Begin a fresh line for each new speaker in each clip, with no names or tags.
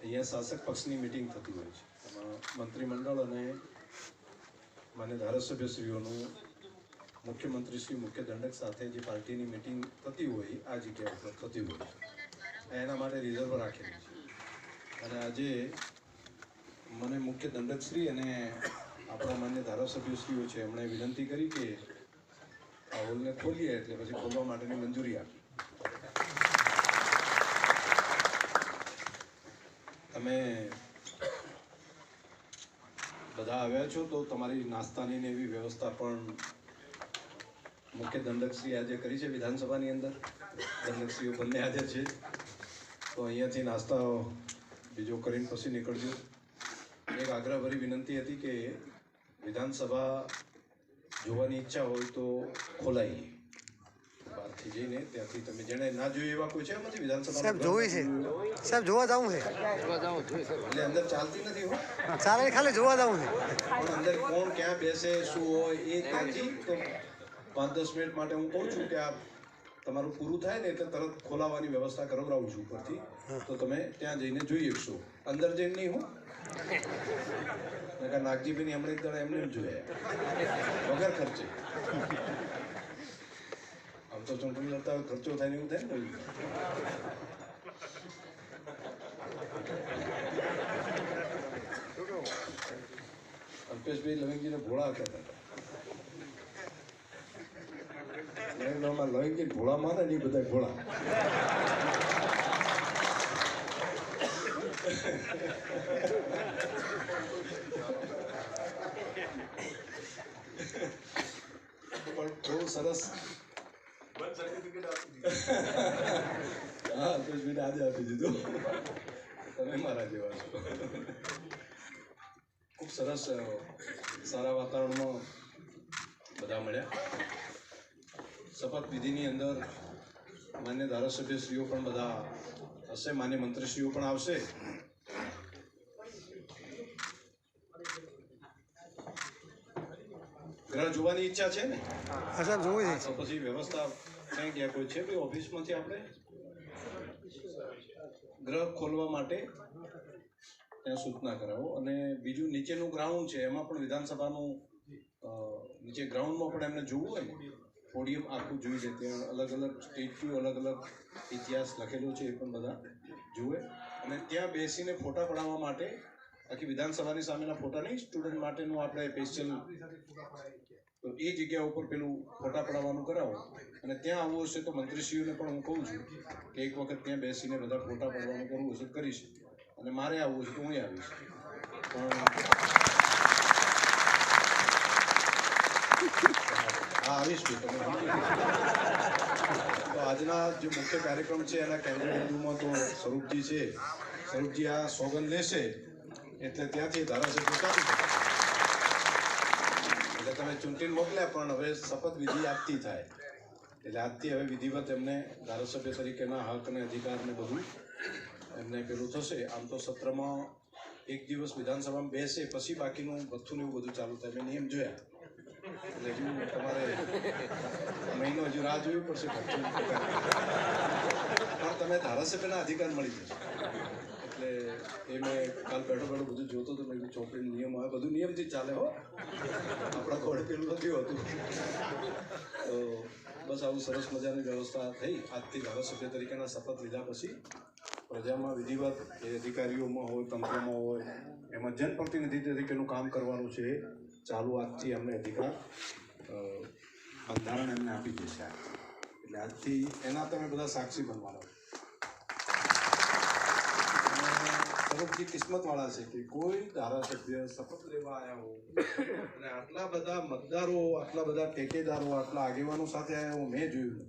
અહીંયા શાસક પક્ષની મિટિંગ થતી હોય છે. એમાં મંત્રીમંડળ અને માન્ય ધારાસભ્યશ્રીઓનું મુખ્યમંત્રી શ્રી મુખ્ય દંડક સાથે જે પાર્ટીની મિટિંગ થતી હોય, આ જગ્યા ઉપર થતી હોય છે. એના માટે રિઝર્વ રાખેલી છે. અને આજે મને મુખ્ય દંડકશ્રી અને આપણા માન્ય ધારાસભ્યશ્રીઓ છે એમણે વિનંતી કરી કે આ હોલને ખોલીએ એટલે પછી ખોલવા માટેની મંજૂરી આપી. તમે બધા આવ્યા છો તો તમારી નાસ્તાની ને એવી વ્યવસ્થા પણ મુખ્ય દંડકશ્રી આજે કરી છે વિધાનસભાની અંદર. દંડકશ્રીઓ બંને હાજર છે. તો અહીંયાથી નાસ્તા બીજો કરીને પછી નીકળજો. એક આગ્રહભરી વિનંતી હતી કે વિધાનસભા જોવાની ઈચ્છા હોય તો ખોલાઈએ. બહારથી જઈને ત્યાંથી તમે જેને ના જોયું એવા કોઈ છે એમાંથી વિધાનસભા
સાહેબ જોવી છે. સાહેબ જોવા જવું છે.
એટલે અંદર ચાલતી નથી હો.
ચાલે ખાલી જોવા જવું છે.
પણ અંદર કોણ ક્યાં બેસે શું હોય એ ત્યાંથી તો પાંચ દસ મિનિટ માટે હું કહું છું કે આ તમારું પૂરું થાય ને એટલે તરત ખોલાવવાની વ્યવસ્થા કરાવડાવું છું ઉપરથી. તો તમે ત્યાં જઈને જોઈ શકશો. અંદર જઈને નહીં હું. નકર નાગજીભાઈ હમણાં એક દાડા એમને જોયા. વગર ખર્ચે. તો ચૂંટણી લડતા ખર્ચો થાય એવું થાય ને અલ્પેશભાઈ લવિંગજીને ભોળા કહેતા હતા લવિંગજી ભોળા માને ને એ બધા ભોળા પણ બહુ સરસ હા અલ્પેશભાઈને આજે આપી દીધું તમે મારા જેવા છો ખૂબ સરસ સારા વાતાવરણમાં બધા મળ્યા શપથવિધિની અંદર માન્ય ધારાસભ્યશ્રીઓ પણ બધા હશે માન્ય મંત્રીશ્રીઓ પણ આવશે ગ્રહ જોવાની ઈચ્છા છે ને
હા સાહેબ
પછી વ્યવસ્થા ક્યાં ગયા કોઈ છે? કોઈ ઓફિસમાંથી આપણે? ગ્રહ ખોલવા માટે ત્યાં સૂચના કરાવો. અને બીજું નીચેનું ગ્રાઉન્ડ છે, એમાં પણ વિધાનસભાનું નીચે ગ્રાઉન્ડમાં પણ એમને જોવું હોય ને પોડિયમ આખું જોઈ લે. ત્યાં અલગ અલગ સ્ટેચ્યુ અલગ અલગ ઇતિહાસ લખેલો છે એ પણ બધા જુએ. અને ત્યાં બેસીને ફોટા પડાવવા માટે આખી વિધાનસભાની સામેના ફોટા નહીં સ્ટુડન્ટ માટેનું આપણે સ્પેશિયલ તો એ જગ્યા ઉપર પેલું ફોટા પડાવવાનું કરાવો. અને ત્યાં આવવું હશે તો મંત્રીશ્રીઓને પણ હું કહું છું કે એક વખત ત્યાં બેસીને બધા ફોટા પાડવાનું કરવું હશે કરીશ. અને મારે આવવું છે તો હું આવીશ. પણ હા, આવીશ તમે તો આજના જે મુખ્ય કાર્યક્રમ છે એના કેન્દ્રીયમાં તો સ્વરૂપજી છે. સ્વરૂપજી આ સોગંદ લેશે. એટલે ત્યાંથી ધારાસભ્ય. એટલે તમે ચૂંટણી મોકલ્યા, પણ હવે શપથ વિધિ આજથી થાય. એટલે આજથી હવે વિધિવત એમને ધારાસભ્ય તરીકેના હક અને અધિકારને બધું એમને પેલું થશે. આમ તો સત્રમાં એક દિવસ વિધાનસભામાં બેસે, પછી બાકીનું ભથ્થું એવું બધું ચાલુ થાય. મેં નિયમ જોયા. એટલે હજુ તમારે મહિનો હજુ રાહ જોવી પડશે. પણ તમે ધારાસભ્યના અધિકાર મળી જશે. એ મેં કાલ બેઠો બેઠો બધું જોતો હતો, મેં ચોપડી નિયમ આવે. બધું નિયમથી ચાલે હો. આપણા ઘોડે પેલું નથી હોતું. તો બસ આવું સરસ મજાની વ્યવસ્થા થઈ. આજથી ધારાસભ્ય તરીકેના શપથ લીધા પછી પ્રજામાં વિધિવત એ અધિકારીઓમાં હોય, તંત્રમાં હોય, એમાં જનપ્રતિનિધિ તરીકેનું કામ કરવાનું છે. ચાલુ આજથી અમને અધિકાર બંધારણ એમને આપી દેશે. એટલે આજથી એના તમે બધા સાક્ષી બનવાના. સ્વરૂપજી કિસ્મત વાળા છે કે કોઈ ધારાસભ્ય શપથ લેવા આવ્યા હો અને આટલા બધા મતદારો, આટલા બધા ટેકેદારો, આટલા આગેવાનો સાથે આવ્યા હું મેં જોયું.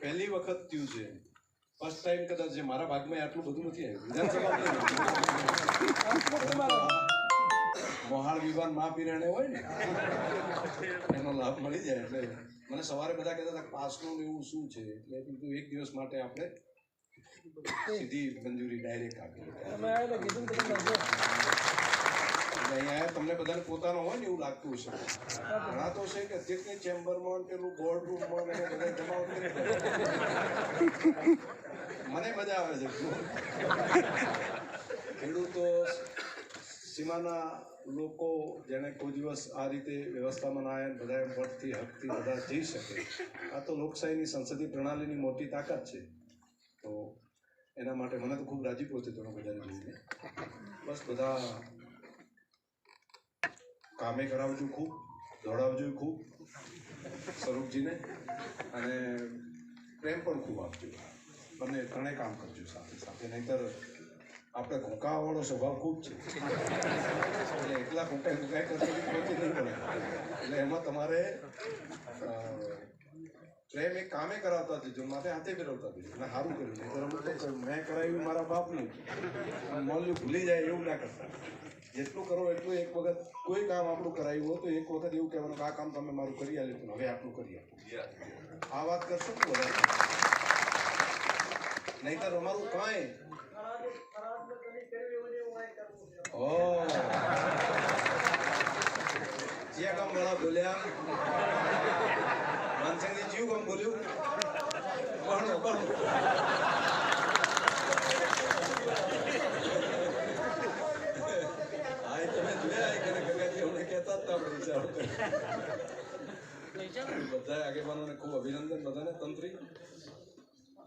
પહેલી વખત થયું છે. ફર્સ્ટ ટાઈમ કદાચ જે મારા ભાગમાં આટલું બધું નથી આવ્યું. મોહાળ વિવાન મહાપીરાણે હોય ને, એનો લાભ મળી જાય એટલે. મને સવારે બધા કહેતા હતા પાસનું એવું શું છે? એટલે એક દિવસ માટે આપણે સીધી મંજૂરી ડાયરેક્ટ આપી તમને બધાને પોતાનો હોય ને એવું લાગતું હશે. ઘણા તો છે કે અધ્યક્ષની ચેમ્બરમાં પેલું બોર્ડ રૂમમાં બધા મને મજા આવે છે. ખેડૂતો સીમાના લોકો જેને કોઈ દિવસ આ રીતે વ્યવસ્થામાં ના આવે બધા વટથી હકથી બધા જઈ શકે. આ તો લોકશાહીની સંસદીય પ્રણાલીની મોટી તાકાત છે. તો એના માટે મને તો ખૂબ રાજીપો છે તમે બધાને જોઈને. બસ બધા કામે કરાવજો ખૂબ, દોડાવજો ખૂબ, સ્વરૂપજીને, અને પ્રેમ પણ ખૂબ આપજો. બંને ત્રણેય કામ કરજો સાથે સાથે. નહીતર આપણે ઘૂંકાવાળો સ્વભાવ ખૂબ છે. એટલે એકલા ઘૂંકાઈ ઘૂંકાઈ પહોંચી નહીં પડે. એટલે એમાં તમારે પ્રેમ એક કામે કરાવતા જજો માથે હાથે ફેરવતા જજો અને સારું કર્યું. નહીં તો મેં કરાવ્યું, મારા બાપનું મોલ્યું, ભૂલી જાય એવું ના કરતા. જેટલું કરો એટલું એક વખત કોઈ કામ આપણું કરાવ્યું હોય તો એક વખત એવું કહેવાનું કે આ કામ તમે મારું કરી આલ્યું પણ હવે આટલું કરી આપો આ વાત કરશો તો વધારે. નહીતર અમારું કાંઈ. ઓ. જ્યાં કામ વાળા બોલ્યા માનસિંહજી જીવ કામ બોલ્યું બહાણું બહાણું હા એ તમે જોયા એ કે ગગાજી અમને કહેતા જ હતા આપણે વિચારો કરી. બધા આગેવાનોને ખૂબ અભિનંદન. બધાને તંત્રી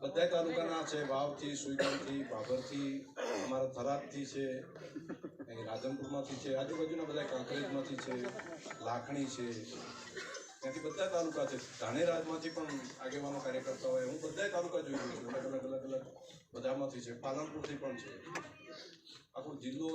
બધા તાલુકાના છે, વાવથી, સુઈગામથી ભાભરથી અમારા થરાદથી છે, અહીં રાધનપુરમાંથી છે, આજુબાજુના બધા કાંકરેજમાંથી છે, લાખણી છે. ત્યાંથી બધા તાલુકા છે. ધાનેરાજમાંથી પણ આગેવાનો કાર્યકર્તા હોય હું બધા તાલુકા જોઈ રહ્યો છું. અલગ અલગ અલગ અલગ બધામાંથી છે. પાલનપુરથી પણ છે. આખો જિલ્લો